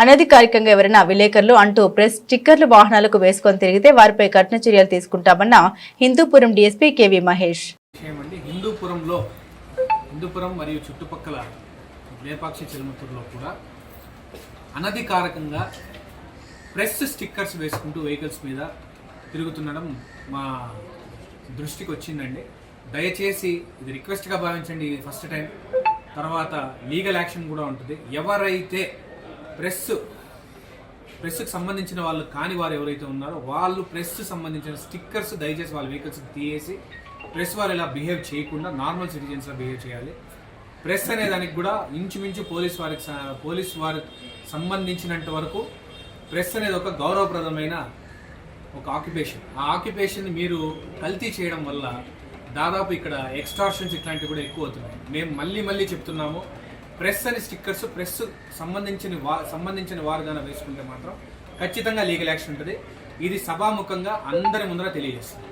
అనధికారికంగా ఎవరైనా విలేకరులు అంటూ ప్రెస్ స్టిక్కర్లు వాహనాలకు వేసుకొని తిరిగితే వారిపై కఠిన చర్యలు తీసుకుంటామన్న హిందూపురం డీఎస్పీ కేవీ మహేష్. హిందూపురంలో హిందూపురం మరియు చుట్టుపక్కల లేపాక్షి చిరుమతుల్లో కూడా అనధికారకంగా ప్రెస్ స్టిక్కర్స్ వేసుకుంటూ వెహికల్స్ మీద తిరుగుతుండడం మా దృష్టికి వచ్చిందండి. దయచేసి ఇది రిక్వెస్ట్గా భావించండి ఇది ఫస్ట్ టైం. తర్వాత లీగల్ యాక్షన్ కూడా ఉంటుంది. ఎవరైతే ప్రెస్ ప్రెస్కి సంబంధించిన వాళ్ళు కాని వారు ఎవరైతే ఉన్నారో వాళ్ళు ప్రెస్ సంబంధించిన స్టిక్కర్స్ దయచేసి వాళ్ళ వెహికల్స్ తీయేసి ప్రెస్ వారు ఇలా బిహేవ్ చేయకుండా నార్మల్ సిటిజన్స్లా బిహేవ్ చేయాలి. ప్రెస్ అనే దానికి కూడా ఇంచుమించు పోలీస్ వారికి పోలీస్ వారికి సంబంధించినంత వరకు ప్రెస్ అనేది ఒక గౌరవప్రదమైన ఒక ఆక్యుపేషన్. ఆ ఆక్యుపేషన్ మీరు కల్తీ చేయడం వల్ల దాదాపు ఇక్కడ ఎక్స్టార్షన్స్ ఇట్లాంటివి కూడా ఎక్కువ అవుతున్నాయి. మేము మళ్ళీ మళ్ళీ చెప్తున్నాము ప్రెస్ అని స్టిక్కర్స్ ప్రెస్ సంబంధించిన వా సంబంధించిన వారు దాన్ని వేసుకుంటే మాత్రం ఖచ్చితంగా లీగల్ యాక్షన్ ఉంటుంది. ఇది సభాముఖంగా అందరి ముందర తెలియజేస్తుంది.